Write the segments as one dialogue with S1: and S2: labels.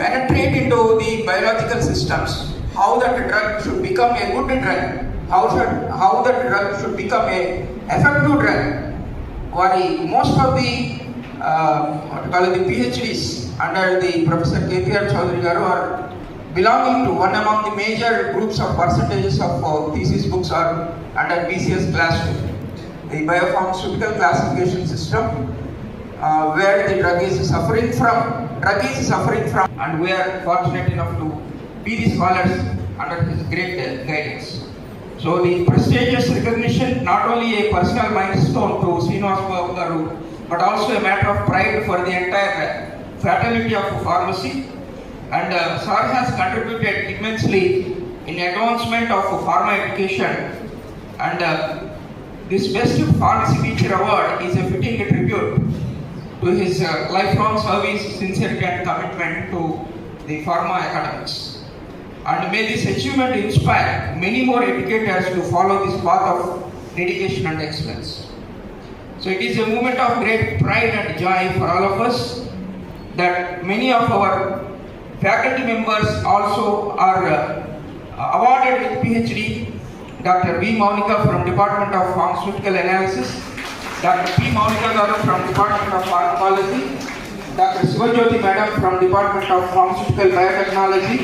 S1: penetrate into the biological systems, how that drug should become a good drug, how should how that drug should become a effective drug. వారి most of the uh, what the PhDs under the Professor KPR Chaudhary garu are belonging to one among the major groups of percentages of uh, thesis books are under BCS class 2, the biopharmaceutical classification system, uh, where the drug is suffering from, drug is suffering from, and we are fortunate enough to be the scholars under his great guidance. So the prestigious recognition, not only a personal milestone to Srinivas garu, but also a matter of pride for the entire fraternity of pharmacy. And uh, has contributed immensely in advancement of pharma education. And uh, this Best Pharmacy Teacher Award is a fitting tribute to his uh, lifelong service, sincerity and commitment to the pharma academics. And may this achievement inspire many more educators to follow this path of dedication and excellence. So it is a moment of great pride and joy for all of us that many of our faculty members also are uh, awarded with PhD. Dr. V. Monica from Department of Pharmaceutical Analysis, Dr. P. Monica Garu from Department of Pharmacology, Dr. Sivajyoti Madam from Department of Pharmaceutical Biotechnology.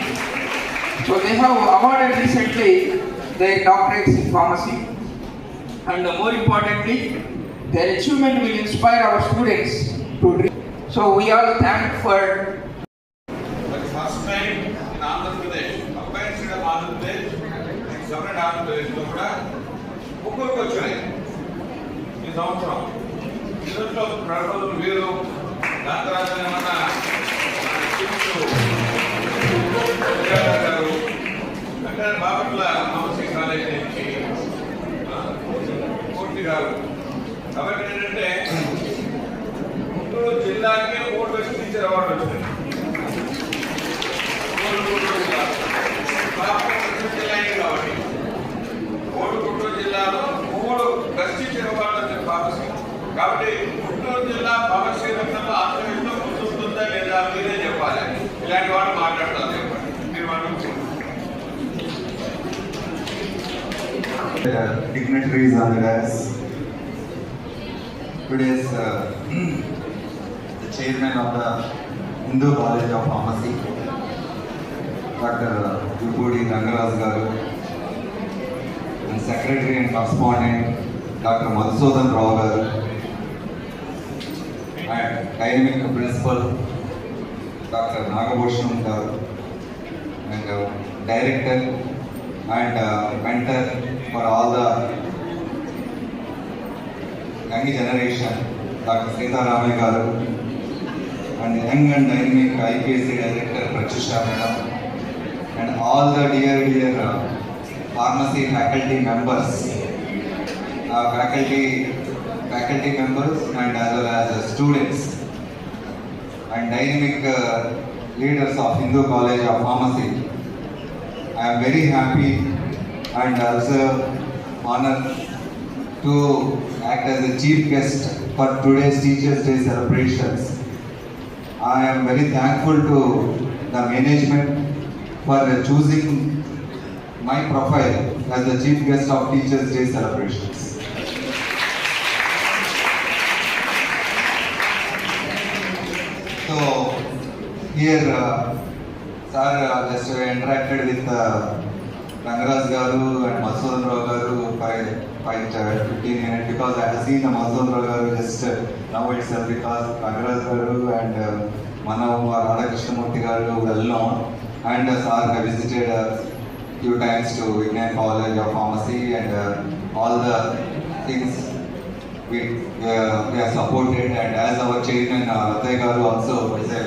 S1: So they have awarded recently their doctorates in pharmacy. And more importantly, their achievement will inspire our students to dream. So we all thank for
S2: సంవత్సరం. ఇందులో ప్రజలు వీరు దాని తర్వాత ఏమన్నా
S3: uh, dignitaries on the dais. is uh, the chairman of the Hindu College of Pharmacy, Dr. Yupudi Rangaraj Garu, and secretary and correspondent Dr. Madhusudan Rao Garu, and dynamic principal Dr. Nagabhushan Garu, and uh, director and uh, mentor for all the young generation, Dr. Sita Ramay Garu, and young and dynamic IPSC director Prachusha Madam, and all the dear, dear uh, pharmacy faculty members, uh, faculty, faculty members, and as well as uh, students, and dynamic uh, leaders of Hindu College of Pharmacy. I am very happy and also honored to act as a chief guest for today's Teachers' Day celebrations. I am very thankful to the management for choosing my profile as the chief guest of Teachers' Day celebrations. So here, uh, sir uh, just interacted with uh, Rangaraj Garu and Madhusudan Rao Garu for quite uh, 15 minutes because I have seen the Madhusudan Rao Garu just uh, now itself because Rangaraj Garu and uh, Manav Radhakrishna Garu well known and uh, sir have visited uh, few times to Vignan College of Pharmacy and uh, all the things we, uh, we are supported and as our chairman uh, Ratay Garu also is a very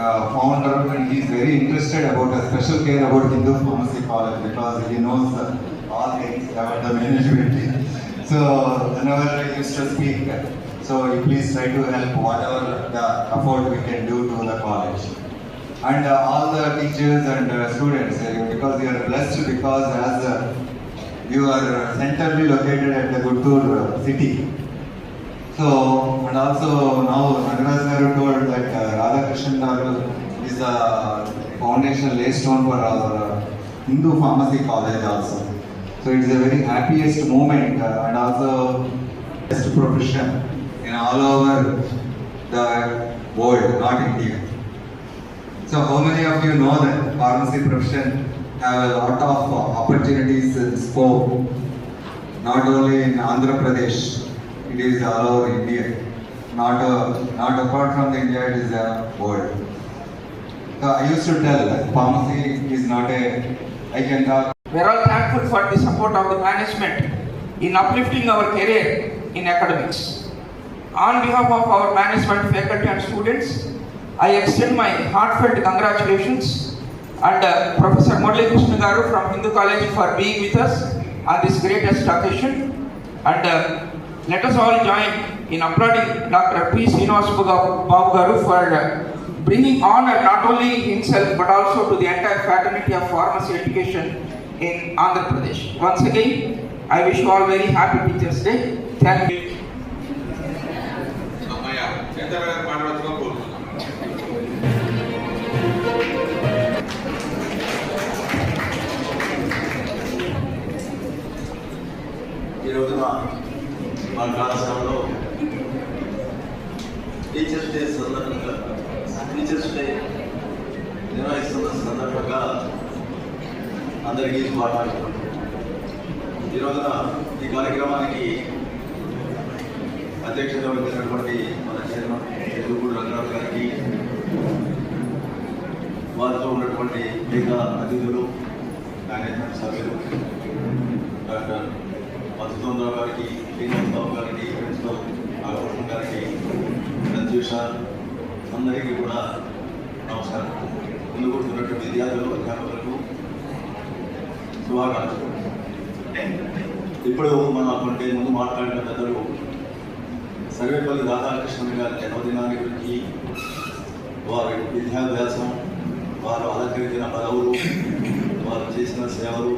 S3: uh, founder and he is very interested about a special care about Hindu Pharmacy College because he knows uh, all things about the management. so whenever he used to speak, so please try to help whatever the effort we can do to the college. And uh, all the teachers and uh, students, uh, because you are blessed because as uh, you are centrally located at the Guttur uh, city. So, and also now Nagaraj Garu told that uh, Radhakrishnan is the foundation lay stone for our Hindu Pharmacy College also. So it's a very happiest moment uh, and also best profession in all over the world, not India. So how many of you know that pharmacy profession have a lot of opportunities and scope, not only in Andhra Pradesh, it is all over India. Not, uh, not apart from the India, it is the world. So I used to tell that pharmacy is not a, I can talk
S1: We are all thankful for the support of the management in uplifting our career in academics. On behalf of our management, faculty and students, I extend my heartfelt congratulations and uh, Professor Murali Krishna Garu from Hindu College for being with us on this greatest occasion. And uh, let us all join in applauding Dr. P. Srinivas Babu Garu for uh, bringing honor not only himself but also to the entire fraternity of pharmacy education in Andhra Pradesh. Once again, I wish you all very happy Teachers Day. Thank you.
S4: ఈ రోజున ఆకాశంలో కళాశాలలో teachers day సందర్భంగా teachers day నిర్వహిస్తున్న సందర్భంగా అందరికీ మాట్లాడుతున్నాం ఈరోజున ఈ కార్యక్రమానికి అధ్యక్షత వహించినటువంటి మన చైర్మన్ ఎదుగుడు రంగరావు గారికి వారితో ఉన్నటువంటి మిగతా అతిథులు మేనేజ్మెంట్ సభ్యులు డాక్టర్ మధుసూదరరావు గారికి శ్రీనివాసరావు గారికి ప్రిన్సిపల్ నాగభూషణ్ గారికి ప్రత్యూష అందరికీ కూడా నమస్కారం. ముందు కూర్చున్నటువంటి విద్యార్థులు అధ్యాపకులకు శుభాకాంక్షలు. ఇప్పుడు మనం కొంటే ముందు మాట్లాడిన పెద్దలు సర్వేపల్లి రాధాకృష్ణ గారి జన్మదినాన్ని గురించి వారి విద్యాభ్యాసం వారు అలంకరించిన పదవులు వారు చేసిన సేవలు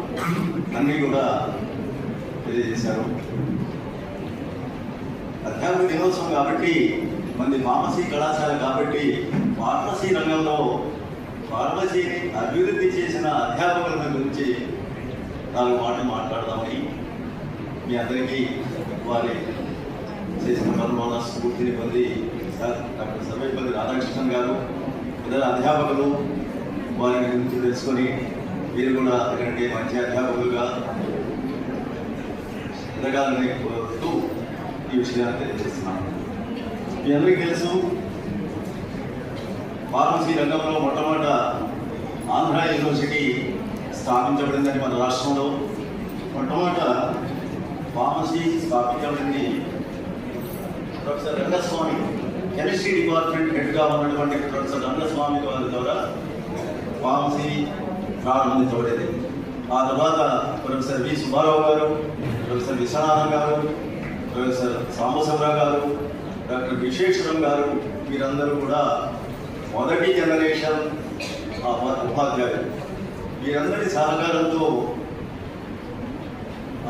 S4: అన్నీ కూడా తెలియజేశారు. అధ్యాపక దినోత్సవం కాబట్టి మంది ఫార్మసీ కళాశాల కాబట్టి ఫార్మసీ రంగంలో ఫార్మసీని అభివృద్ధి చేసిన అధ్యాపకుల గురించి నాలుగు మాటలు మాట్లాడదామని మీ అందరికీ వారి చేసిన పనుల స్ఫూర్తిని పొంది సార్ డాక్టర్ సర్వేపల్లి రాధాకృష్ణన్ గారు ఇతర అధ్యాపకులు వారి గురించి తెలుసుకొని మీరు కూడా అక్కడికి మంచి అధ్యాపకులుగా ఎదగాలని కోరుతూ ఈ విషయాన్ని తెలియజేస్తున్నాను. మీ అందరికీ తెలుసు ఫార్మసీ రంగంలో మొట్టమొదట ఆంధ్ర యూనివర్సిటీ స్థాపించబడిందని మన రాష్ట్రంలో మొట్టమొదట ఫార్మసీ స్థాపించబడింది ప్రొఫెసర్ రంగస్వామి కెమిస్ట్రీ డిపార్ట్మెంట్ హెడ్గా ఉన్నటువంటి ప్రొఫెసర్ రంగస్వామి గారి ద్వారా ఫార్మసీ ప్రారంభించబడేది ఆ తర్వాత ప్రొఫెసర్ వి సుబ్బారావు గారు ప్రొఫెసర్ విశ్వనాథం గారు ప్రొఫెసర్ సాంబశివరావు గారు డాక్టర్ విశ్వేశ్వరం గారు వీరందరూ కూడా మొదటి జనరేషన్ ఉపాధ్యాయులు. వీరందరి సహకారంతో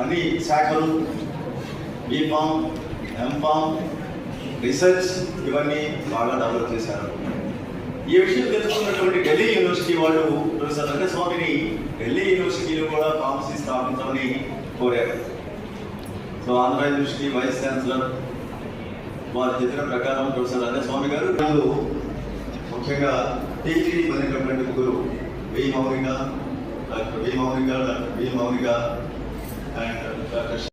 S4: అన్ని శాఖలు బీఫామ్ ఎంఫామ్ రీసెర్చ్ ఇవన్నీ బాగా డెవలప్ చేశారు. ఈ విషయం తెలుసుకున్నటువంటి ఢిల్లీ యూనివర్సిటీ వాళ్ళు ప్రొఫెసర్ రంగస్వామిని ఢిల్లీ యూనివర్సిటీలో కూడా ఫార్మసీ స్థాపించమని కోరారు. So Andhra university vice chancellor వారు చెప్పిన ప్రకారం ప్రొఫెసర్ రంగస్వామి గారు. వాళ్ళు ముఖ్యంగా పిహెచ్డి పొందినటువంటి ముగ్గురు V Mounika doctor V Mounika doctor V Mounika and doctor